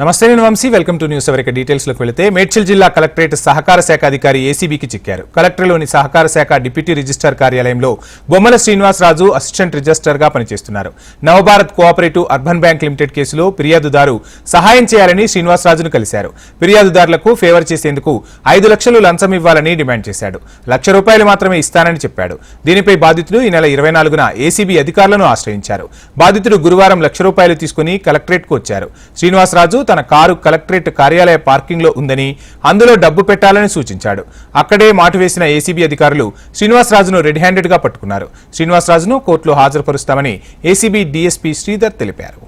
నమస్తే నేను Vamsi. Welcome to news ఎవరికి డీటెయిల్స్లోకి వెళితే మేడ్చల్ జిల్లా కలెక్టరేట్ సహకార శాఖ అధికారి ఏసీబీకి చిక్కారు. కలెక్టర్లోని సహకార శాఖ డిప్యూటీ రిజిస్టార్ కార్యాలయంలో బొమ్మల శ్రీనివాసరాజు అసిస్టెంట్ రిజిస్టర్గా పనిచేస్తున్నారు. Navabharat cooperative urban bank limited కేసులో ఫిర్యాదుదారు సహాయం చేయాలని శ్రీనివాసరాజును కలిశారు. ఫిర్యాదుదారులకు ఫేవర్ చేసేందుకు ఐదు లక్షలు లంచం ఇవ్వాలని డిమాండ్ చేశాడు. లక్ష రూపాయలు మాత్రమే ఇస్తానని చెప్పాడు. దీనిపై బాధితుడు ఈ నెల ఇరవై నాలుగున ఏసీబీ అధికారులను ఆశ్రయించారు. బాధితుడు గురువారం లక్ష రూపాయలు తీసుకుని కలెక్టరేట్కు వచ్చారు. శ్రీనివాసరాజు తన కారు కలెక్టరేట్ కార్యాలయ పార్కింగ్లో ఉందని అందులో డబ్బు పెట్టాలని సూచించాడు. అక్కడే మాటు వేసిన ఏసీబీ అధికారులు శ్రీనివాసరాజును రెడ్ హ్యాండెడ్గా పట్టుకున్నారు. శ్రీనివాసరాజును కోర్టులో హాజరుపరుస్తామని ఏసీబీ డీఎస్పీ శ్రీధర్ తెలిపారు.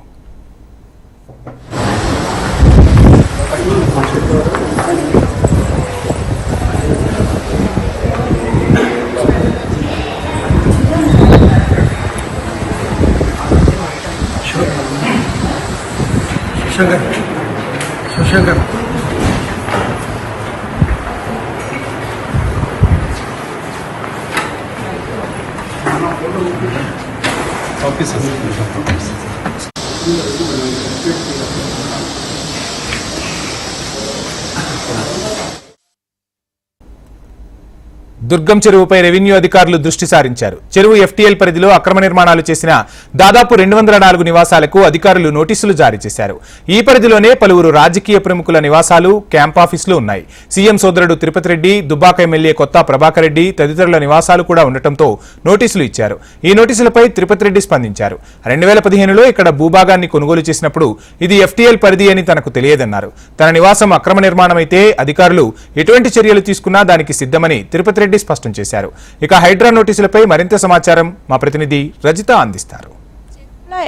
శంకర్ దుర్గం చెరువుపై రెవెన్యూ అధికారులు దృష్టి సారించారు. చెరువు ఎఫ్టీఎల్ పరిధిలో అక్రమ నిర్మాణాలు చేసిన దాదాపు రెండు వందల నాలుగు నివాసాలకు అధికారులు నోటీసులు జారీ చేశారు. ఈ పరిధిలోనే పలువురు రాజకీయ ప్రముఖుల నివాసాలు క్యాంప్ ఆఫీసులు ఉన్నాయి. సీఎం సోదరుడు తిరుపతి రెడ్డి దుబ్బాక ఎమ్మెల్యే కొత్త ప్రభాకర్ రెడ్డి తదితరుల నివాసాలు కూడా ఉండటంతో నోటీసులు ఇచ్చారు. ఈ నోటీసులపై తిరుపతి రెడ్డి స్పందించారు. రెండు వేల పదిహేనులో ఇక్కడ భూభాగాన్ని కొనుగోలు చేసినప్పుడు ఇది ఎఫ్టీఎల్ పరిధి అని తనకు తెలియదన్నారు. తన నివాసం అక్రమ నిర్మాణమైతే అధికారులు ఎటువంటి చర్యలు తీసుకున్నా దానికి సిద్ధమని తిరుపతి రెడ్డి స్పష్టం చేశారు. ఇక హైడ్రా నోటీసులపై మరింత సమాచారం మా ప్రతినిధి రజిత అందిస్తారు.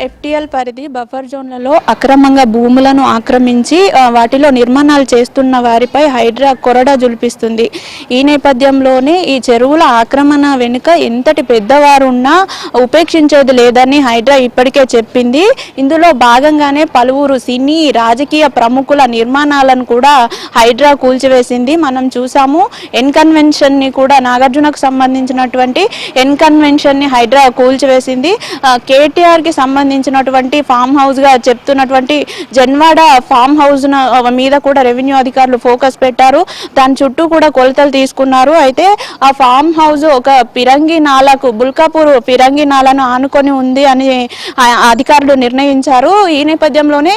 ఎఫ్టిఎల్ పరిధి బఫర్ జోన్లలో అక్రమంగా భూములను ఆక్రమించి వాటిలో నిర్మాణాలు చేస్తున్న వారిపై హైడ్రా కొరడా జులిపిస్తుంది. ఈ నేపథ్యంలోనే ఈ చెరువుల ఆక్రమణ వెనుక ఎంతటి పెద్దవారు ఉన్నా ఉపేక్షించేది లేదని హైడ్రా ఇప్పటికే చెప్పింది. ఇందులో భాగంగానే పలువురు సినీ రాజకీయ ప్రముఖుల నిర్మాణాలను కూడా హైడ్రా కూల్చివేసింది. మనం చూసాము ఎన్కన్వెన్షన్ని కూడా నాగార్జునకు సంబంధించినటువంటి ఎన్ కన్వెన్షన్ని హైడ్రా కూల్చివేసింది. కేటీఆర్కి సంబంధించినటువంటి ఫామ్ హౌస్గా చెప్తున్నటువంటి జన్వాడ ఫామ్ హౌస్ మీద కూడా రెవెన్యూ అధికారులు ఫోకస్ పెట్టారు. దాని చుట్టూ కూడా కొలతలు తీసుకున్నారు. అయితే ఆ ఫామ్ హౌస్ ఒక పిరంగి నాలకు బుల్కాపూర్ పిరంగి నాలను ఆనుకొని ఉంది అని అధికారులు నిర్ణయించారు. ఈ నేపథ్యంలోనే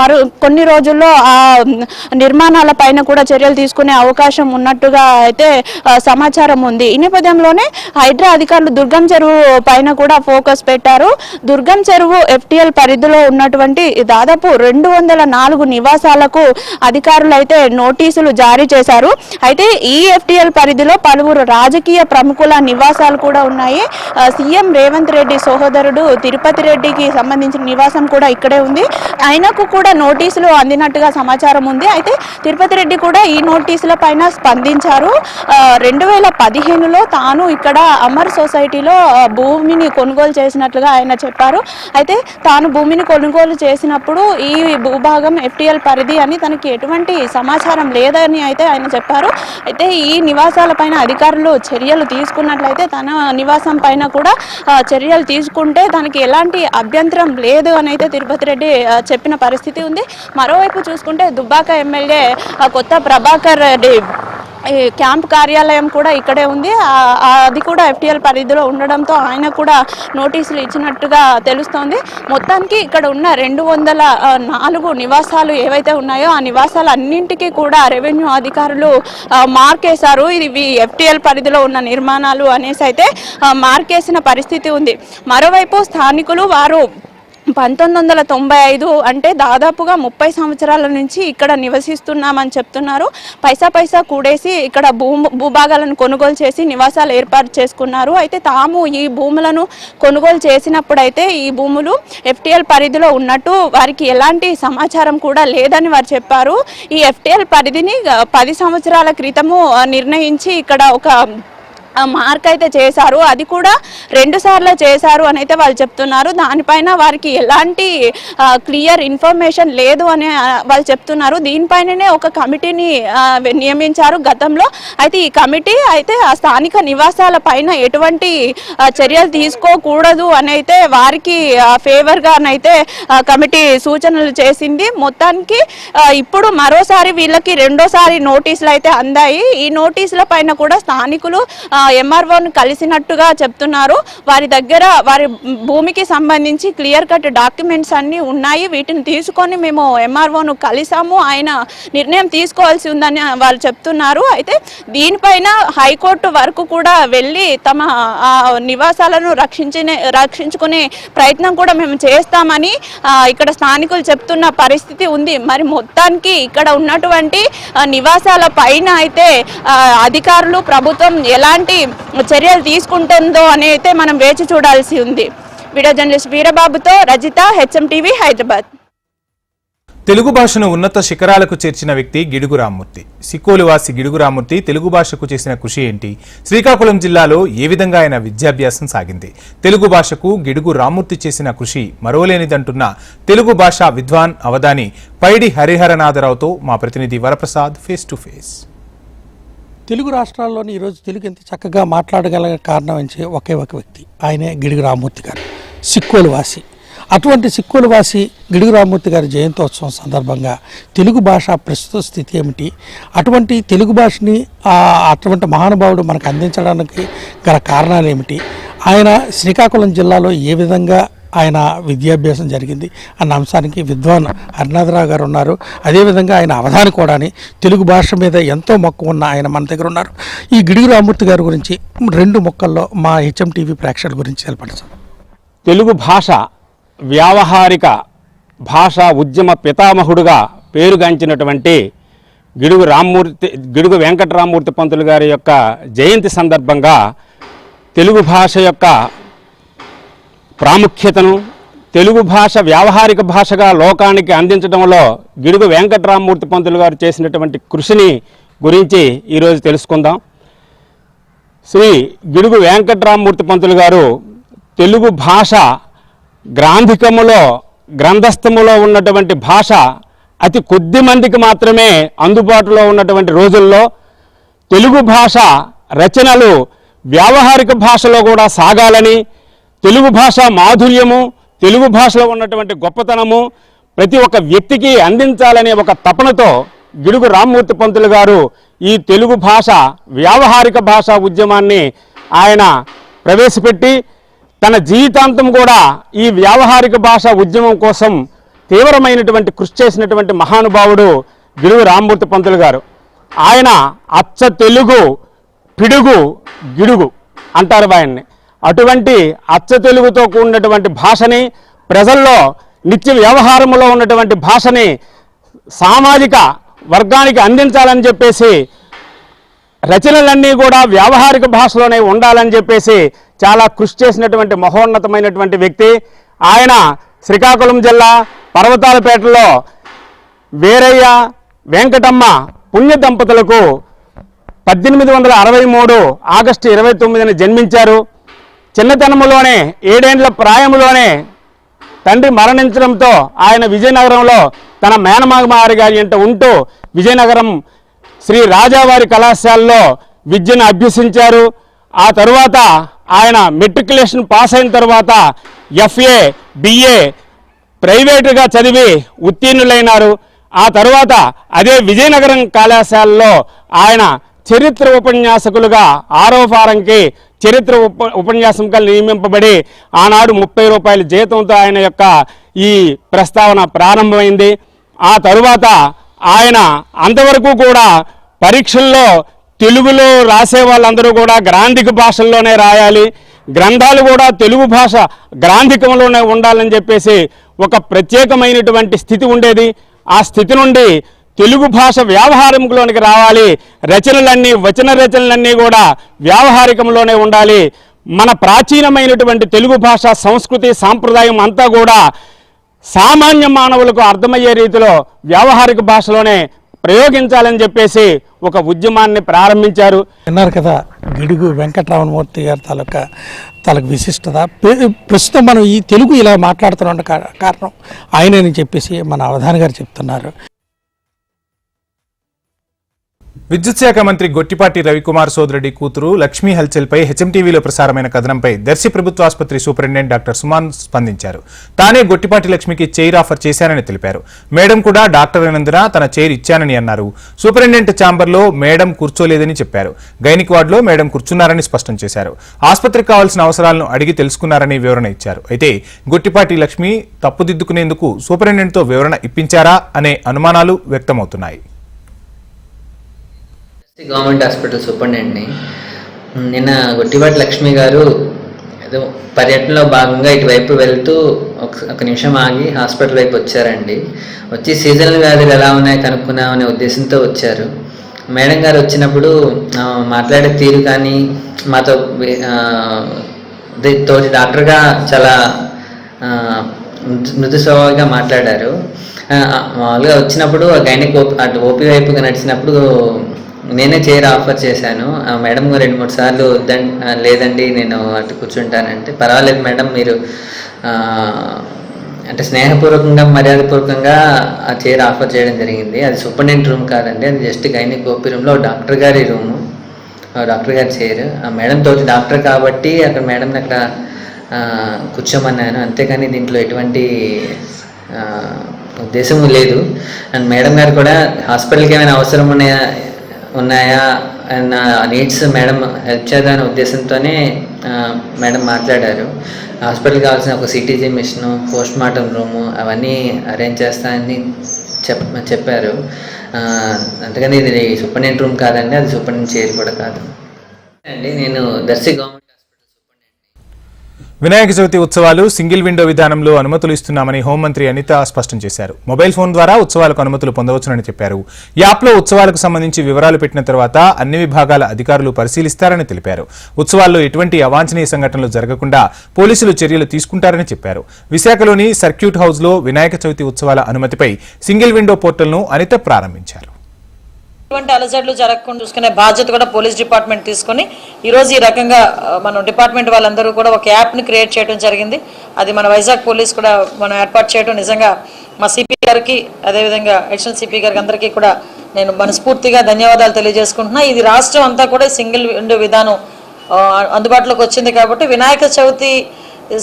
మరో కొన్ని రోజుల్లో ఆ నిర్మాణాల పైన కూడా చర్యలు తీసుకునే అవకాశం ఉన్నట్టుగా అయితే సమాచారం ఉంది. ఈ నేపథ్యంలోనే హైడ్రా అధికారులు దుర్గం చెరువు పైన కూడా ఫోకస్ పెట్టారు. దుర్గం చెరువు ఎఫ్టిఎల్ పరిధిలో ఉన్నటువంటి దాదాపు రెండు వందల నాలుగు నివాసాలకు అధికారులు అయితే నోటీసులు జారీ చేశారు. అయితే ఈ ఎఫ్టీఎల్ పరిధిలో పలువురు రాజకీయ ప్రముఖుల నివాసాలు కూడా ఉన్నాయి. సీఎం రేవంత్ రెడ్డి సహోదరుడు తిరుపతి రెడ్డికి సంబంధించిన నివాసం కూడా ఇక్కడే ఉంది. ఆయనకు కూడా నోటీసులు అందినట్టుగా సమాచారం ఉంది. అయితే తిరుపతి రెడ్డి కూడా ఈ నోటీసుల పైన స్పందించారు. రెండు వేల పదిహేనులో తాను ఇక్కడ అమర్ సొసైటీలో భూమిని కొనుగోలు చేసినట్లుగా ఆయన చెప్పారు. అయితే తాను భూమిని కొనుగోలు చేసినప్పుడు ఈ భూభాగం ఎఫ్టీఎల్ పరిధి అని తనకి ఎటువంటి సమాచారం లేదని అయితే ఆయన చెప్పారు. అయితే ఈ నివాసాల పైన అధికారులు చర్యలు తీసుకున్నట్లయితే తన నివాసం పైన కూడా చర్యలు తీసుకుంటే దానికి ఎలాంటి అభ్యంతరం లేదు అని అయితే తిరుపతి రెడ్డి చెప్పిన పరిస్థితి ఉంది. మరోవైపు చూసుకుంటే దుబ్బాక ఎమ్మెల్యే కొత్త ప్రభాకర్ రెడ్డి క్యాంప్ కార్యాలయం కూడా ఇక్కడే ఉంది. అది కూడా ఎఫ్టీఎల్ పరిధిలో ఉండడంతో ఆయన కూడా నోటీసులు ఇచ్చినట్టుగా తెలుస్తోంది. మొత్తానికి ఇక్కడ ఉన్న రెండు వందల నాలుగు నివాసాలు ఏవైతే ఉన్నాయో ఆ నివాసాలు అన్నింటికీ కూడా రెవెన్యూ అధికారులు మార్కేశారు. ఇది ఎఫ్టిఎల్ పరిధిలో ఉన్న నిర్మాణాలు అనేసి అయితే మార్కేసిన పరిస్థితి ఉంది. మరోవైపు స్థానికులు వారు పంతొమ్మిది వందల తొంభై ఐదు అంటే దాదాపుగా ముప్పై సంవత్సరాల నుంచి ఇక్కడ నివసిస్తున్నామని చెప్తున్నారు. పైసా పైసా కూడేసి ఇక్కడ భూ భూభాగాలను కొనుగోలు చేసి నివాసాలు ఏర్పాటు చేసుకున్నారు. అయితే తాము ఈ భూములను కొనుగోలు చేసినప్పుడైతే ఈ భూములు ఎఫ్టిఎల్ పరిధిలో ఉన్నట్టు వారికి ఎలాంటి సమాచారం కూడా లేదని వారు చెప్పారు. ఈ ఎఫ్టిఎల్ పరిధిని పది సంవత్సరాల క్రితము నిర్ణయించి ఇక్కడ ఒక మార్క్ అయితే చేశారు. అది కూడా రెండు సార్లు చేశారు అని అయితే వాళ్ళు చెప్తున్నారు. దానిపైన వారికి ఎలాంటి క్లియర్ ఇన్ఫర్మేషన్ లేదు అని వాళ్ళు చెప్తున్నారు. దీనిపైననే ఒక కమిటీని నియమించారు గతంలో. అయితే ఈ కమిటీ అయితే ఆ స్థానిక నివాసాల పైన ఎటువంటి చర్యలు తీసుకోకూడదు అని అయితే వారికి ఫేవర్గానైతే కమిటీ సూచనలు చేసింది. మొత్తానికి ఇప్పుడు మరోసారి వీళ్ళకి రెండోసారి నోటీసులు అయితే అందాయి. ఈ నోటీసుల పైన కూడా స్థానికులు ఎంఆర్ఓను కలిసినట్టుగా చెప్తున్నారు. వారి దగ్గర వారి భూమికి సంబంధించి క్లియర్ కట్ డాక్యుమెంట్స్ అన్నీ ఉన్నాయి. వీటిని తీసుకొని మేము ఎంఆర్ఓను కలిసాము. ఆయన నిర్ణయం తీసుకోవాల్సి ఉందని వాళ్ళు చెప్తున్నారు. అయితే దీనిపైన హైకోర్టు వరకు కూడా వెళ్ళి తమ నివాసాలను రక్షించే రక్షించుకునే ప్రయత్నం కూడా మేము చేస్తామని ఇక్కడ స్థానికులు చెప్తున్న పరిస్థితి ఉంది. మరి మొత్తానికి ఇక్కడ ఉన్నటువంటి నివాసాల పైన అయితే అధికారులు ప్రభుత్వం ఎలాంటి చర్యలు తీసుకుంటుందో అని అయితే మనం వేచి చూడాల్సి ఉంది. వీడియో జర్నలిస్ట్ వీరబాబుతో రజిత హెచ్ఎం టీవీ హైదరాబాద్. తెలుగు భాషను ఉన్నత శిఖరాలకు చేర్చిన వ్యక్తి గిడుగు రామ్మూర్తి. సిక్కోలు వాసి గిడుగు రామ్మూర్తి తెలుగు భాషకు చేసిన కృషి ఏంటి? శ్రీకాకుళం జిల్లాలో ఏ విధంగా ఆయన విద్యాభ్యాసం సాగింది? తెలుగు భాషకు గిడుగు రామ్మూర్తి చేసిన కృషి మరోలేనిదంటున్న తెలుగు భాషా విద్వాన్ అవధాని పైడి హరిహరనాథరావుతో మా ప్రతినిధి Varaprasad face to face. Telugu రాష్ట్రాల్లోని ఈరోజు తెలుగు ఎంత చక్కగా మాట్లాడగల కారణం అని ఒకే ఒక వ్యక్తి. ఆయనే గిడుగు రామ్మూర్తి గారు. సిక్కోలు వాసి. అటువంటి సిక్కోలు వాసి గిడుగు రామ్మూర్తి గారి జయంతోత్సవం సందర్భంగా తెలుగు భాష ప్రస్తుత స్థితి ఏమిటి? అటువంటి తెలుగు భాషని అటువంటి మహానుభావుడు మనకు అందించడానికి గల కారణాలు ఏమిటి? ఆయన శ్రీకాకుళం జిల్లాలో ఏ విధంగా ఆయన విద్యాభ్యాసం జరిగింది. అన్న అంశానికి విద్వాన్ హరినాథరావు గారు ఉన్నారు. అదేవిధంగా ఆయన అవధాని కూడాని తెలుగు భాష మీద ఎంతో మక్కువ ఉన్న ఆయన మన దగ్గర ఉన్నారు. ఈ గిడుగు రామూర్తి గారి గురించి రెండు మొక్కల్లో మా హెచ్ఎం టీవీ ప్రేక్షకుల గురించి తెలపండి సార్. తెలుగు భాష వ్యావహారిక భాషా ఉద్యమ పితామహుడుగా పేరుగాంచినటువంటి గిడుగు రామ్మూర్తి గిడుగు వెంకటరామూర్తి పంతులు గారి యొక్క జయంతి సందర్భంగా తెలుగు భాష యొక్క ప్రాముఖ్యతను తెలుగు భాష వ్యావహారిక భాషగా లోకానికి అందించడంలో గిడుగు వెంకటరామూర్తి పంతులు గారు చేసినటువంటి కృషిని గురించి ఈరోజు తెలుసుకుందాం. శ్రీ గిడుగు వెంకట్రామమూర్తి పంతులు గారు తెలుగు భాష గ్రాంధికములో గ్రంథస్థములో ఉన్నటువంటి భాష అతి కొద్ది మందికి మాత్రమే అందుబాటులో ఉన్నటువంటి రోజుల్లో తెలుగు భాష రచనలు వ్యావహారిక భాషలో కూడా సాగాలని తెలుగు భాష మాధుర్యము తెలుగు భాషలో ఉన్నటువంటి గొప్పతనము ప్రతి ఒక్క వ్యక్తికి అందించాలనే ఒక తపనతో గిడుగు రామ్మూర్తి పంతులు గారు ఈ తెలుగు భాష వ్యావహారిక భాషా ఉద్యమాన్ని ఆయన ప్రవేశపెట్టి తన జీవితాంతం కూడా ఈ వ్యావహారిక భాష ఉద్యమం కోసం తీవ్రమైనటువంటి కృషి చేసినటువంటి మహానుభావుడు గిడుగు రామ్మూర్తి పంతులు గారు. ఆయన అచ్చ తెలుగు పిడుగు గిడుగు అంటారు ఆయన్ని. అటువంటి అచ్చ తెలుగుతో కూడినటువంటి భాషని ప్రజల్లో నిత్య వ్యవహారంలో ఉన్నటువంటి భాషని సామాజిక వర్గానికి అందించాలని చెప్పేసి రచనలన్నీ కూడా వ్యావహారిక భాషలోనే ఉండాలని చెప్పేసి చాలా కృషి చేసినటువంటి మహోన్నతమైనటువంటి వ్యక్తి. ఆయన శ్రీకాకుళం జిల్లా పర్వతాలపేటలో వీరయ్య వెంకటమ్మ పుణ్య దంపతులకు పద్దెనిమిది వందల అరవై మూడు ఆగస్టు ఇరవై తొమ్మిదిన జన్మించారు. చిన్నతనములోనే ఏడేండ్ల ప్రాయములోనే తండ్రి మరణించడంతో ఆయన విజయనగరంలో తన మేనమాగమారి గారి ఇంట ఉంటూ విజయనగరం శ్రీ రాజావారి కళాశాలలో విద్యను అభ్యసించారు. ఆ తరువాత ఆయన మెట్రికులేషన్ పాస్ అయిన తర్వాత ఎఫ్ఏ బిఏ ప్రైవేటుగా చదివి ఉత్తీర్ణులైనారు. ఆ తరువాత అదే విజయనగరం కళాశాలలో ఆయన చరిత్ర ఉపన్యాసకులుగా ఆరోఫారంకి చరిత్ర ఉప ఉపన్యాసంగా నియమింపబడి ఆనాడు ముప్పై రూపాయల జీతంతో ఆయన యొక్క ఈ ప్రస్తావన ప్రారంభమైంది. ఆ తరువాత ఆయన అంతవరకు కూడా పరీక్షల్లో తెలుగులో రాసే వాళ్ళందరూ కూడా గ్రాంధిక భాషల్లోనే రాయాలి. గ్రంథాలు కూడా తెలుగు భాష గ్రాంధికంలోనే ఉండాలని చెప్పేసి ఒక ప్రత్యేకమైనటువంటి స్థితి ఉండేది. ఆ స్థితి నుండి తెలుగు భాష వ్యావహారంలోనికి రావాలి. రచనలన్నీ వచన రచనలన్నీ కూడా వ్యావహారికంలోనే ఉండాలి. మన ప్రాచీనమైనటువంటి తెలుగు భాష సంస్కృతి సాంప్రదాయం అంతా కూడా సామాన్య మానవులకు అర్థమయ్యే రీతిలో వ్యావహారిక భాషలోనే ప్రయోగించాలని చెప్పేసి ఒక ఉద్యమాన్ని ప్రారంభించారు. విన్నారు కదా గిడుగు వెంకటరామమూర్తి గారి తాలూకా తాలూకు విశిష్టత. ప్ర- ప్రస్తుతం మనం ఈ తెలుగు ఇలా మాట్లాడుతున్న కా- కారణం ఆయనని చెప్పేసి మన అవధాని గారు చెప్తున్నారు. విద్యుత్ శాఖ మంత్రి గొట్టిపాటి రవికుమార్ సోదరుడి కూతురు లక్ష్మీ హల్చల్పై హెచ్ఎంటీవీలో ప్రసారమైన కథనంపై దర్శి ప్రభుత్వ ఆసుపత్రి సూపరింటెండెంట్ డాక్టర్ సుమాన్ స్పందించారు. తానే గొట్టిపాటి లక్ష్మికి చైర్ ఆఫర్ చేశానని తెలిపారు. మేడం కూడా డాక్టర్ అయినందున తన చైర్ ఇచ్చానని అన్నారు. సూపరింటెండెంట్ ఛాంబర్లో మేడం కూర్చోలేదని చెప్పారు. గైనిక్ వార్డులో మేడం కూర్చున్నారని స్పష్టం చేశారు. ఆసుపత్రికి కావాల్సిన అవసరాలను అడిగి తెలుసుకున్నారని వివరణ ఇచ్చారు. అయితే గొట్టిపాటి లక్ష్మి తప్పుదిద్దుకునేందుకు సూపరింటెండెంట్తో వివరణ ఇప్పించారా అనే అనుమానాలు వ్యక్తమవుతున్నాయి. గవర్నమెంట్ హాస్పిటల్ సూపరింటెండెంట్ని నిన్న గొట్టివాటి లక్ష్మి గారు ఏదో పర్యటనలో భాగంగా ఇటువైపు వెళ్తూ ఒక ఒక నిమిషం ఆగి హాస్పిటల్ వైపు వచ్చారండి. వచ్చి సీజనల్ వ్యాధులు ఎలా ఉన్నాయో కనుక్కున్నామనే ఉద్దేశంతో వచ్చారు. మేడం గారు వచ్చినప్పుడు మాట్లాడే తీరు కానీ మాతో తోటి డాక్టర్గా చాలా మృదు- స్వభావంగా మాట్లాడారు. మామూలుగా వచ్చినప్పుడు గైనిక్ ఓపి అటు ఓపీ వైపుగా నడిచినప్పుడు నేనే చైర్ ఆఫర్ చేశాను. ఆ మేడం గారు రెండు మూడు సార్లు వద్దండి లేదండి నేను అటు కూర్చుంటానంటే పర్వాలేదు మేడం మీరు అంటే స్నేహపూర్వకంగా మర్యాదపూర్వకంగా ఆ చైర్ ఆఫర్ చేయడం జరిగింది. అది సూపరింటెండెంట్ రూమ్ కాదండి అది జస్ట్ గైనిక్ ఓపీ రూమ్లో డాక్టర్ గారి రూము ఆ డాక్టర్ గారి చైర్. ఆ మేడం తోటి డాక్టర్ కాబట్టి అక్కడ మేడంని అక్కడ కూర్చోమన్నాను. అంతేకాని దీంట్లో ఎటువంటి ఉద్దేశము లేదు. అండ్ మేడం గారు కూడా హాస్పిటల్కి ఏమైనా అవసరం ఉన్నాయా ఉన్నాయా నా నీడ్స్ మేడం హెల్ప్ చేద్దామనే ఉద్దేశంతోనే మేడం మాట్లాడారు. హాస్పిటల్కి కావాల్సిన ఒక CTG machine post mortem room అవన్నీ అరేంజ్ చేస్తానని చెప్ చెప్పారు. అందుకని ఇది సూపరింటెండెంట్ రూమ్ కాదండి అది సూపరింటెండెంట్ చైర్ కూడా కాదు. అండి నేను దర్శి గవర్నమెంట్ వినాయక చవితి ఉత్సవాలు సింగిల్ విండో విధానంలో అనుమతులు ఇస్తున్నామని హోంమంత్రి అనిత స్పష్టం చేశారు. మొబైల్ ఫోన్ ద్వారా ఉత్సవాలకు అనుమతులు పొందవచ్చునని చెప్పారు. యాప్లో ఉత్సవాలకు సంబంధించి వివరాలు పెట్టిన తర్వాత అన్ని విభాగాల అధికారులు పరిశీలిస్తారని తెలిపారు. ఉత్సవాల్లో ఎటువంటి అవాంఛనీయ సంఘటనలు జరగకుండా పోలీసులు చర్యలు తీసుకుంటారని చెప్పారు. విశాఖలోని సర్క్యూట్ హౌస్లో వినాయక చవితి ఉత్సవాల అనుమతిపై సింగిల్ విండో పోర్టల్ను అనిత ప్రారంభించారు. ఎటువంటి అలజడులు జరగకుండా చూసుకునే బాధ్యత కూడా పోలీస్ డిపార్ట్మెంట్ తీసుకొని ఈరోజు ఈ రకంగా మనం మన డిపార్ట్మెంట్ వాళ్ళందరూ కూడా ఒక యాప్ని క్రియేట్ చేయడం జరిగింది. అది మన వైజాగ్ పోలీస్ కూడా మనం ఏర్పాటు చేయడం నిజంగా మా సిపి గారికి అదేవిధంగా అడిషనల్ సిపి గారికి అందరికీ కూడా నేను మనస్ఫూర్తిగా ధన్యవాదాలు తెలియజేసుకుంటున్నా. ఇది రాష్ట్రం అంతా కూడా సింగిల్ విండో విధానం అందుబాటులోకి వచ్చింది కాబట్టి వినాయక చవితి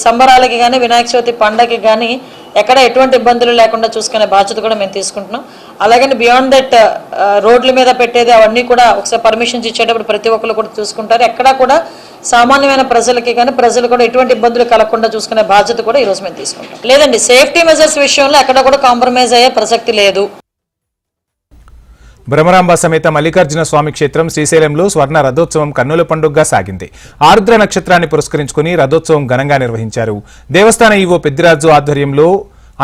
సంబరాలకి కానీ వినాయక చవితి పండగకి కానీ ఎక్కడ ఎటువంటి ఇబ్బందులు లేకుండా చూసుకునే బాధ్యత కూడా మేము తీసుకుంటున్నాం. అలాగని బియాండ్ దట్ uh, రోడ్ల మీద పెట్టేది అవన్నీ కూడా ఒకసారి పర్మిషన్స్ ఇచ్చేటప్పుడు ప్రతి ఒక్కరు కూడా చూసుకుంటారు. ఎక్కడా కూడా సామాన్యమైన ప్రజలకి కానీ ప్రజలు కూడా ఎటువంటి ఇబ్బందులు కలగకుండా చూసుకునే బాధ్యత కూడా ఈరోజు మేము తీసుకుంటాం. లేదండి సేఫ్టీ మెజర్స్ విషయంలో ఎక్కడ కూడా కాంప్రమైజ్ అయ్యే ప్రసక్తి లేదు. భ్రమరాంబ సమేత మల్లికార్జున స్వామి క్షేత్రం శ్రీశైలంలో స్వర్ణ రథోత్సవం కన్నుల పండుగగా సాగింది. ఆరుద్ర నక్షత్రాన్ని పురస్కరించుకుని రథోత్సవం ఘనంగా నిర్వహించారు. దేవస్థాన ఈవో పెద్దిరాజు ఆధ్వర్యంలో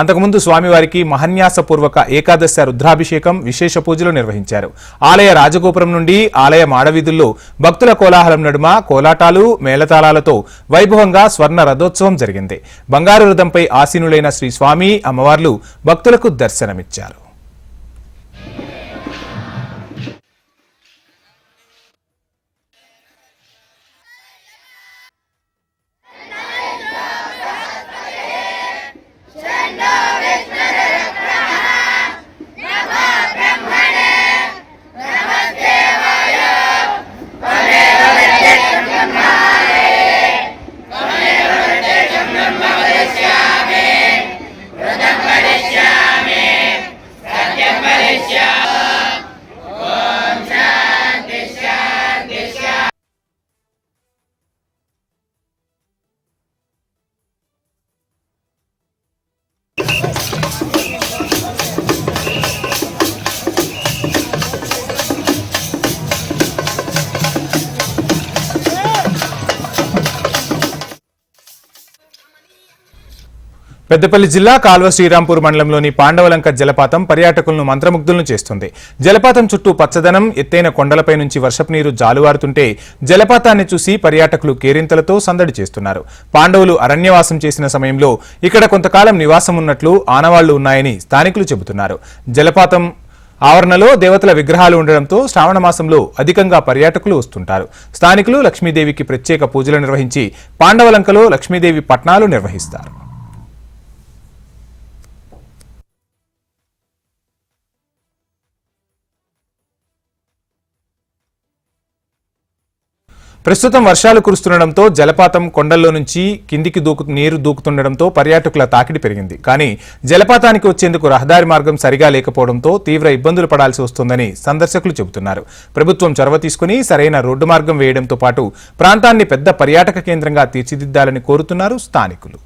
అంతకుముందు స్వామివారికి మహన్యాసపూర్వక ఏకాదశ రుద్రాభిషేకం విశేష పూజలు నిర్వహించారు. ఆలయ రాజగోపురం నుండి ఆలయ మాడవీధుల్లో భక్తుల కోలాహలం నడుమ కోలాటాలు మేళతాళాలతో వైభవంగా స్వర్ణ రథోత్సవం జరిగింది. బంగారు రథంపై ఆసీనులైన శ్రీ స్వామి అమ్మవార్లు భక్తులకు దర్శనమిచ్చారు. పెద్దపల్లి జిల్లా కాల్వ శ్రీరాంపూర్ మండలంలోని పాండవలంక జలపాతం పర్యాటకులను మంత్రముగ్ధులను చేస్తుంది. జలపాతం చుట్టూ పచ్చదనం ఎత్తైన కొండలపై నుంచి వర్షపు నీరు జాలువారుతుంటే జలపాతాన్ని చూసి పర్యాటకులు కేరింతలతో సందడి చేస్తున్నారు. పాండవులు అరణ్యవాసం చేసిన సమయంలో ఇక్కడ కొంతకాలం నివాసం ఉన్నట్లు ఆనవాళ్ళు ఉన్నాయని స్థానికులు చెబుతున్నారు. జలపాతం ఆవరణలో దేవతల విగ్రహాలు ఉండడంతో శ్రావణ మాసంలో అధికంగా పర్యాటకులు వస్తుంటారు. స్థానికులు లక్ష్మీదేవికి ప్రత్యేక పూజలు నిర్వహించి పాండవలంకలో లక్ష్మీదేవి పట్నాలు నిర్వహిస్తారు. ప్రస్తుతం వర్షాలు కురుస్తుండటంతో జలపాతం కొండల్లో నుంచి కిందికి దూకు నీరు దూకుతుండటంతో పర్యాటకుల తాకిడి పెరిగింది. కానీ జలపాతానికి వచ్చేందుకు రహదారి మార్గం సరిగా లేకపోవడంతో తీవ్ర ఇబ్బందులు పడాల్సి వస్తోందని సందర్శకులు చెబుతున్నారు. ప్రభుత్వం చొరవ తీసుకుని సరైన రోడ్డు మార్గం వేయడంతో పాటు ప్రాంతాన్ని పెద్ద పర్యాటక కేంద్రంగా తీర్చిదిద్దాలని కోరుతున్నారు స్థానికులు.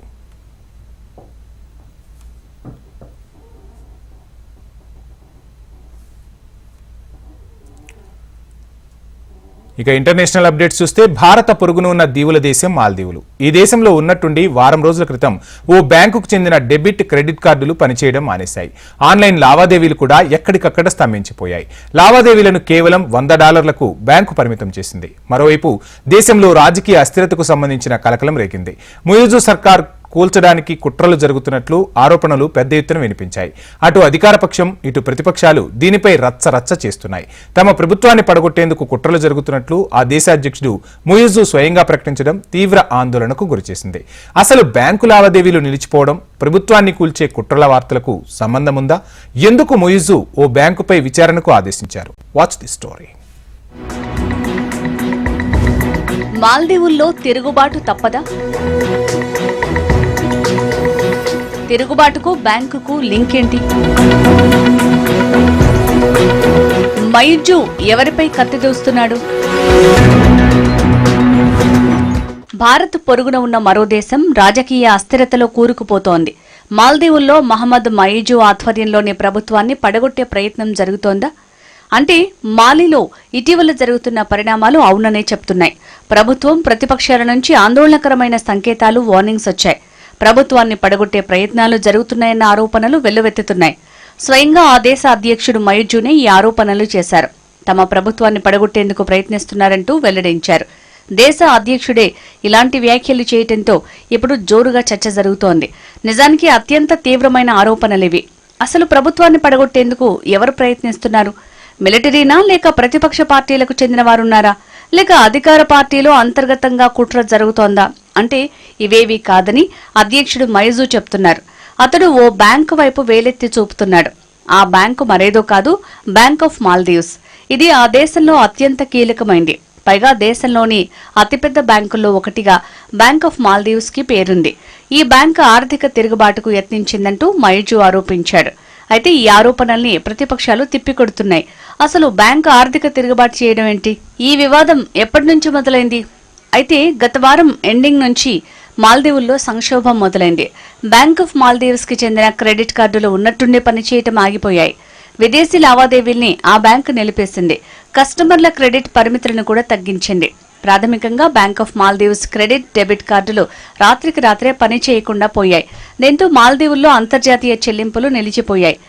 ఇక ఇంటర్నేషనల్ అప్డేట్స్ చూస్తే భారత పొరుగున ఉన్న దీవుల దేశం మాల్దీవులు. ఈ దేశంలో ఉన్నట్టుండి వారం రోజుల క్రితం ఓ బ్యాంకుకు చెందిన డెబిట్ క్రెడిట్ కార్డులు పనిచేయడం మానేశాయి. ఆన్లైన్ లావాదేవీలు కూడా ఎక్కడికక్కడ స్తంభించిపోయాయి. లావాదేవీలను కేవలం వంద డాలర్లకు బ్యాంకు పరిమితం చేసింది. మరోవైపు దేశంలో రాజకీయ అస్థిరతకు సంబంధించిన కలకలం రేగింది. ముయూజు సర్కార్ కూల్చడానికి కుట్రలు జరుగుతున్నట్లు ఆరోపణలు పెద్ద ఎత్తున వినిపించాయి. అటు అధికారపక్షం ఇటు ప్రతిపక్షాలు దీనిపై రచ్చ రచ్చ చేస్తున్నాయి. తమ ప్రభుత్వాన్ని పడగొట్టేందుకు కుట్రలు జరుగుతున్నట్లు ఆ దేశ అధ్యక్షుడు ముయిజు స్వయంగా ప్రకటించడం తీవ్ర ఆందోళనకు గురిచేసింది. అసలు బ్యాంకు లావాదేవీలు నిలిచిపోవడం ప్రభుత్వాన్ని కూల్చే కుట్రల వార్తలకు సంబంధముందా? ఎందుకు ముయిజు ఓ బ్యాంకుపై విచారణకు ఆదేశించారు? వాచ్ ది స్టోరీ మాల్దీవుల్లో తిరుగుబాటు తప్పదా? తిరుగుబాటుకు బ్యాంకుకు లింక్ ఏంటి? మైజు ఎవరిపై కత్తి దూస్తున్నాడు? భారత్ పొరుగున ఉన్న మరో దేశం రాజకీయ అస్థిరతలో కూరుకుపోతోంది. మాల్దీవుల్లో మహమ్మద్ మైజు ఆధ్వర్యంలోని ప్రభుత్వాన్ని పడగొట్టే ప్రయత్నం జరుగుతోందా? అంటే మాలిలో ఇటీవల జరుగుతున్న పరిణామాలు అవుననే చెప్తున్నాయి. ప్రభుత్వం ప్రతిపక్షాల నుంచి ఆందోళనకరమైన సంకేతాలు వార్నింగ్స్ వచ్చాయి. ప్రభుత్వాన్ని పడగొట్టే ప్రయత్నాలు జరుగుతున్నాయన్న ఆరోపణలు వెల్లువెత్తుతున్నాయి. స్వయంగా ఆ దేశ అధ్యక్షుడు మయుజునే ఈ ఆరోపణలు చేశారు. తమ ప్రభుత్వాన్ని పడగొట్టేందుకు ప్రయత్నిస్తున్నారంటూ వెల్లడించారు. దేశ అధ్యక్షుడే ఇలాంటి వ్యాఖ్యలు చేయటంతో ఇప్పుడు జోరుగా చర్చ జరుగుతోంది. నిజానికి అత్యంత తీవ్రమైన ఆరోపణలివి అసలు ప్రభుత్వాన్ని పడగొట్టేందుకు ఎవరు ప్రయత్నిస్తున్నారు? మిలిటరీనా లేక ప్రతిపక్ష పార్టీలకు చెందిన వారున్నారా లేక అధికార పార్టీలో అంతర్గతంగా కుట్ర జరుగుతోందా? అంటే ఇవేవి కాదని అధ్యక్షుడు మైజు చెప్తున్నారు. అతడు ఓ బ్యాంకు వైపు వేలెత్తి చూపుతున్నాడు. ఆ బ్యాంకు మరేదో కాదు బ్యాంక్ ఆఫ్ మాల్దీవ్స్. ఇది ఆ దేశంలో అత్యంత కీలకమైంది. పైగా దేశంలోని అతిపెద్ద బ్యాంకుల్లో ఒకటిగా బ్యాంక్ ఆఫ్ మాల్దీవ్స్కి పేరుంది. ఈ బ్యాంకు ఆర్థిక తిరుగుబాటుకు యత్నించిందంటూ మైజు ఆరోపించాడు. అయితే ఈ ఆరోపణల్ని ప్రతిపక్షాలు తిప్పికొడుతున్నాయి. అసలు బ్యాంకు ఆర్థిక తిరుగుబాటు చేయడం ఏంటి? ఈ వివాదం ఎప్పటి నుంచి మొదలైంది? అయితే గత వారం ఎండింగ్ నుంచి మాల్దీవుల్లో సంక్షోభం మొదలైంది. బ్యాంక్ ఆఫ్ మాల్దీవ్స్కి చెందిన క్రెడిట్ కార్డులు ఉన్నట్టుండే పనిచేయటం ఆగిపోయాయి. విదేశీ లావాదేవీల్ని ఆ బ్యాంకు నిలిపేసింది. కస్టమర్ల క్రెడిట్ పరిమితులను కూడా తగ్గించింది. ప్రాథమికంగా Bank of Maldives credit debit కార్డులు రాత్రికి రాత్రే పని చేయకుండా పోయాయి. దీంతో మాల్దీవుల్లో అంతర్జాతీయ చెల్లింపులు నిలిచిపోయాయి.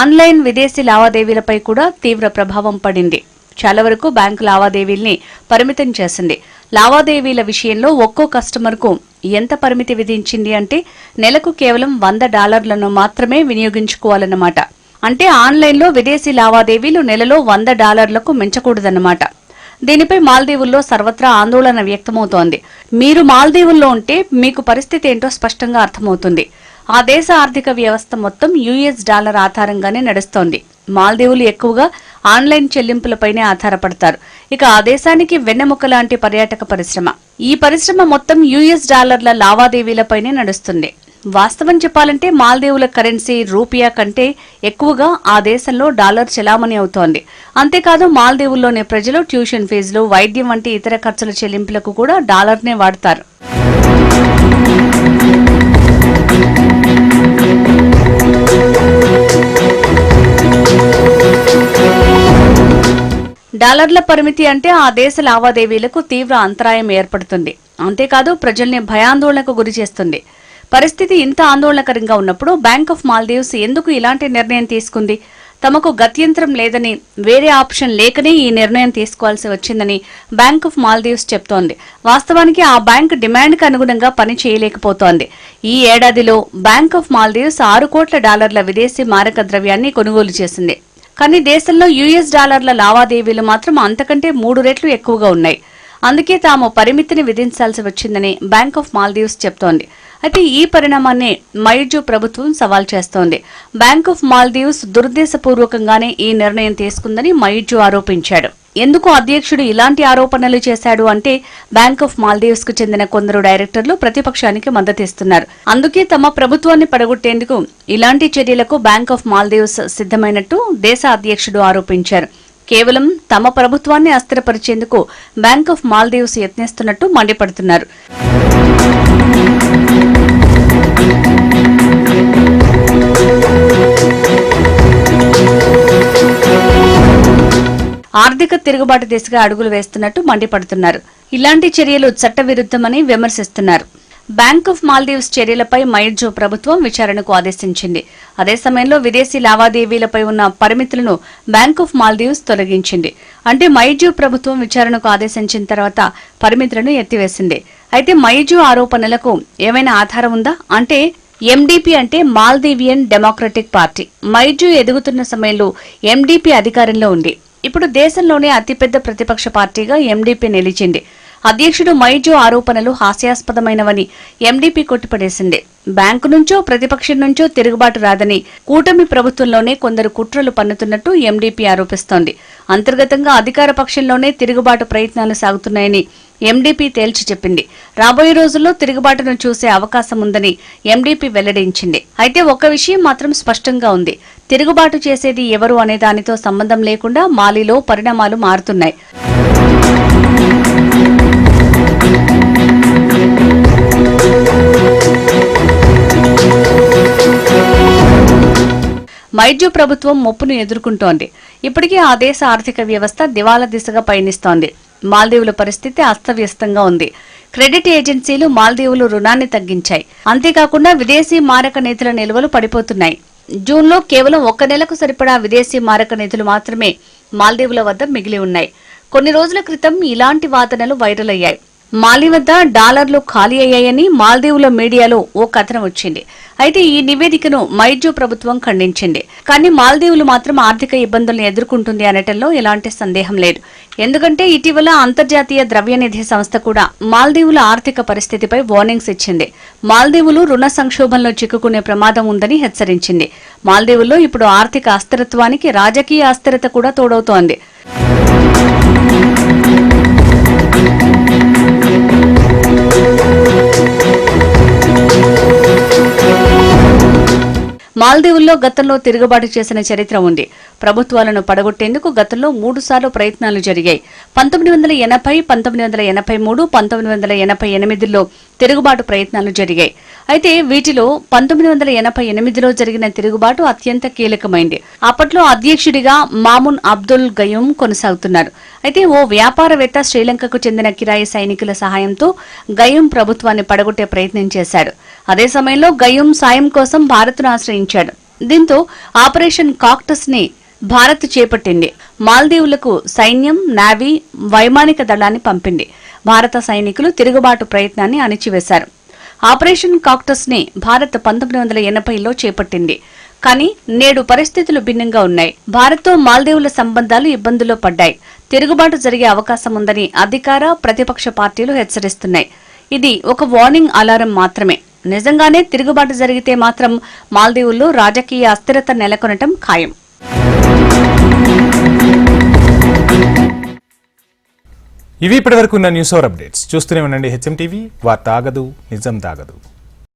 ఆన్లైన్ విదేశీ లావాదేవీలపై కూడా తీవ్ర ప్రభావం పడింది. చాలా వరకు బ్యాంకు లావాదేవీల్ని పరిమితం చేసింది. లావాదేవీల విషయంలో ఒక్కో కస్టమర్కు ఎంత పరిమితి విధించింది అంటే నెలకు కేవలం వంద డాలర్లను మాత్రమే వినియోగించుకోవాలన్నమాట. అంటే ఆన్లైన్లో విదేశీ లావాదేవీలు నెలలో వంద డాలర్లకు మించకూడదన్నమాట. దీనిపై మాల్దీవుల్లో సర్వత్రా ఆందోళన వ్యక్తమవుతోంది. మీరు మాల్దీవుల్లో ఉంటే మీకు పరిస్థితి ఏంటో స్పష్టంగా అర్థమవుతుంది. ఆ దేశ ఆర్థిక వ్యవస్థ మొత్తం యుఎస్ డాలర్ ఆధారంగానే నడుస్తోంది. మాల్దీవులు ఎక్కువగా ఆన్లైన్ చెల్లింపులపైనే ఆధారపడతారు. ఇక ఆ దేశానికి వెన్నెముక లాంటి పర్యాటక పరిశ్రమ. ఈ పరిశ్రమ మొత్తం యుఎస్ డాలర్ల లావాదేవీలపైనే నడుస్తుంది. వాస్తవం చెప్పాలంటే మాల్దీవుల కరెన్సీ రూపియా కంటే ఎక్కువగా ఆ దేశంలో డాలర్ చెలామణి అవుతోంది. అంతేకాదు మాల్దీవుల్లోని ప్రజలు ట్యూషన్ ఫీజులు వైద్యం వంటి ఇతర ఖర్చుల చెల్లింపులకు కూడా డాలర్నే వాడతారు. డాలర్ల పరిమితి అంటే ఆ దేశ లావాదేవీలకు తీవ్ర అంతరాయం ఏర్పడుతుంది. అంతేకాదు ప్రజల్ని భయాందోళనకు గురి చేస్తుంది. పరిస్థితి ఇంత ఆందోళనకరంగా ఉన్నప్పుడు బ్యాంక్ ఆఫ్ మాల్దీవ్స్ ఎందుకు ఇలాంటి నిర్ణయం తీసుకుంది? తమకు గత్యంతరం లేదని వేరే ఆప్షన్ లేకనే ఈ నిర్ణయం తీసుకోవాల్సి వచ్చిందని బ్యాంక్ ఆఫ్ మాల్దీవ్స్ చెప్తోంది. వాస్తవానికి ఆ బ్యాంక్ డిమాండ్కు అనుగుణంగా పని చేయలేకపోతోంది. ఈ ఏడాదిలో బ్యాంక్ ఆఫ్ మాల్దీవ్స్ ఆరు కోట్ల డాలర్ల విదేశీ మారక ద్రవ్యాన్ని కొనుగోలు చేసింది. కానీ దేశంలో యుఎస్ డాలర్ల లావాదేవీలు మాత్రం అంతకంటే మూడు రెట్లు ఎక్కువగా ఉన్నాయి. అందుకే తాము పరిమితిని విధించాల్సి వచ్చిందని బ్యాంక్ ఆఫ్ మాల్దీవ్స్ చెప్తోంది. అయితే ఈ పరిణామాన్ని మైజు ప్రభుత్వం సవాల్ చేస్తోంది. బ్యాంక్ ఆఫ్ మాల్దీవ్స్ దురుద్దేశపూర్వకంగానే ఈ నిర్ణయం తీసుకుందని మైజు ఆరోపించాడు. ఎందుకు అధ్యక్షుడు ఇలాంటి ఆరోపణలు చేశాడు అంటే బ్యాంక్ ఆఫ్ మాల్దీవ్స్కు చెందిన కొందరు డైరెక్టర్లు ప్రతిపక్షానికి మద్దతిస్తున్నారు. అందుకే తమ ప్రభుత్వాన్ని పడగొట్టేందుకు ఇలాంటి చర్యలకు బ్యాంక్ ఆఫ్ మాల్దీవ్స్ సిద్ధమైనట్టు దేశ అధ్యక్షుడు ఆరోపించారు. కేవలం తమ ప్రభుత్వాన్ని అస్థిరపరిచేందుకు బ్యాంక్ ఆఫ్ మాల్దీవ్స్ యత్నిస్తున్నట్టు మండిపడుతున్నారు. ఆర్థిక తిరుగుబాటు దిశగా అడుగులు వేస్తున్నట్టు మండిపడుతున్నారు. ఇలాంటి చర్యలు చట్టవిరుద్ధమని విమర్శిస్తున్నారు. బ్యాంక్ ఆఫ్ మాల్దీవ్స్ చర్యలపై మైర్జో ప్రభుత్వం విచారణకు ఆదేశించింది. అదే సమయంలో విదేశీ లావాదేవీలపై ఉన్న పరిమితులను బ్యాంక్ ఆఫ్ మాల్దీవ్స్ తొలగించింది. అంటే మైర్జో ప్రభుత్వం విచారణకు ఆదేశించిన తర్వాత పరిమితులను ఎత్తివేసింది. అయితే మైజు ఆరోపణలకు ఏమైనా ఆధారం ఉందా? అంటే ఎండిపి అంటే మాల్దీవియన్ డెమోక్రటిక్ పార్టీ. మైజు ఎదుగుతున్న సమయంలో ఎండిపి అధికారంలో ఉంది. ఇప్పుడు దేశంలోనే అతిపెద్ద ప్రతిపక్ష పార్టీగా ఎండిపి నిలిచింది. అధ్యక్షుడు మైజో ఆరోపణలు హాస్యాస్పదమైనవని ఎండీపీ కొట్టిపడేసింది. బ్యాంకు నుంచో ప్రతిపక్షం నుంచో తిరుగుబాటు రాదని కూటమి ప్రభుత్వంలోనే కొందరు కుట్రలు పన్నుతున్నట్టు ఎండీపీ ఆరోపిస్తోంది. అంతర్గతంగా అధికార పక్షంలోనే తిరుగుబాటు ప్రయత్నాలు సాగుతున్నాయని ఎండీపీ తేల్చి చెప్పింది. రాబోయే రోజుల్లో తిరుగుబాటును చూసే అవకాశం ఉందని ఎండీపీ వెల్లడించింది. అయితే ఒక విషయం మాత్రం స్పష్టంగా ఉంది. తిరుగుబాటు చేసేది ఎవరు అనే దానితో సంబంధం లేకుండా మాలిలో పరిణామాలు మారుతున్నాయి. మైడ్యు ప్రభుత్వం ముప్పును ఎదుర్కొంటోంది. ఇప్పటికీ ఆ దేశ ఆర్థిక వ్యవస్థ దివాలా దిశగా పయనిస్తోంది. మాల్దీవుల పరిస్థితి అస్తవ్యస్తంగా ఉంది. క్రెడిట్ ఏజెన్సీలు మాల్దీవులు రుణాన్ని తగ్గించాయి. అంతేకాకుండా విదేశీ మారక నిధుల నిల్వలు పడిపోతున్నాయి. జూన్లో కేవలం ఒక్క నెలకు సరిపడా విదేశీ మారక నిధులు మాత్రమే మాల్దీవుల వద్ద మిగిలి ఉన్నాయి. కొన్ని రోజుల క్రితం ఇలాంటి వాదనలు వైరల్ అయ్యాయి. మాలి వద్ద డాలర్లు ఖాళీ అయ్యాయని మాల్దీవుల మీడియాలో ఓ కథనం వచ్చింది. అయితే ఈ నివేదికను మైజో ప్రభుత్వం ఖండించింది. కానీ మాల్దీవులు మాత్రం ఆర్థిక ఇబ్బందులను ఎదుర్కొంటుంది అనటంలో ఎలాంటి సందేహం లేదు. ఎందుకంటే ఇటీవల అంతర్జాతీయ ద్రవ్యనిధి సంస్థ కూడా మాల్దీవుల ఆర్థిక పరిస్థితిపై వార్నింగ్స్ ఇచ్చింది. మాల్దీవులు రుణ సంక్షోభంలో చిక్కుకునే ప్రమాదం ఉందని హెచ్చరించింది. మాల్దీవుల్లో ఇప్పుడు ఆర్థిక అస్థిరత్వానికి రాజకీయ అస్థిరత కూడా తోడవుతోంది. మాల్దీవుల్లో గతంలో తిరుగుబాటు చేసిన చరిత్ర ఉంది. ప్రభుత్వాలను పడగొట్టేందుకు గతంలో మూడు సార్లు ప్రయత్నాలు జరిగాయి. పంతొమ్మిది వందల ఎనభై పంతొమ్మిది వందల ఎనభై మూడు పంతొమ్మిది వందల ఎనభై ఎనిమిదిలో తిరుగుబాటు ప్రయత్నాలు జరిగాయి. అయితే వీటిలో పంతొమ్మిది వందల ఎనభై ఎనిమిదిలో జరిగిన తిరుగుబాటు అత్యంత కీలకమైంది. అప్పట్లో అధ్యక్షుడిగా మామున్ అబ్దుల్ గయూం కొనసాగుతున్నారు. అయితే ఓ వ్యాపారవేత్త శ్రీలంకకు చెందిన కిరాయి సైనికుల సహాయంతో గయూం ప్రభుత్వాన్ని పడగొట్టే ప్రయత్నం చేశాడు. అదే సమయంలో గయూం సాయం కోసం భారత్ను ఆశ్రయించాడు. దీంతో ఆపరేషన్ కాక్టస్ని భారత్ చేపట్టింది. మాల్దీవులకు సైన్యం నావీ వైమానిక దళాన్ని పంపింది. భారత సైనికులు తిరుగుబాటు ప్రయత్నాన్ని అణిచివేశారు. ఆపరేషన్ కాక్టస్ని భారత్ పంతొమ్మిది వందల ఎనభైలో చేపట్టింది. కానీ నేడు పరిస్థితులు భిన్నంగా ఉన్నాయి. భారత్తో మాల్దీవుల సంబంధాలు ఇబ్బందుల్లో పడ్డాయి. తిరుగుబాటు జరిగే అవకాశం ఉందని అధికార ప్రతిపక్ష పార్టీలు హెచ్చరిస్తున్నాయి. ఇది ఒక వార్నింగ్ అలారం మాత్రమే. నిజంగానే తిరుగుబాటు జరిగితే మాత్రం మాల్దీవుల్లో రాజకీయ అస్థిరత నెలకొనటం ఖాయం. ఇవి ఇప్పటివరకు ఉన్న న్యూస్ అవర్ అప్డేట్స్ చూస్తూనే ఉండండి హెచ్ఎం టీవీ వార్త ఆగదు నిజం దాగదు.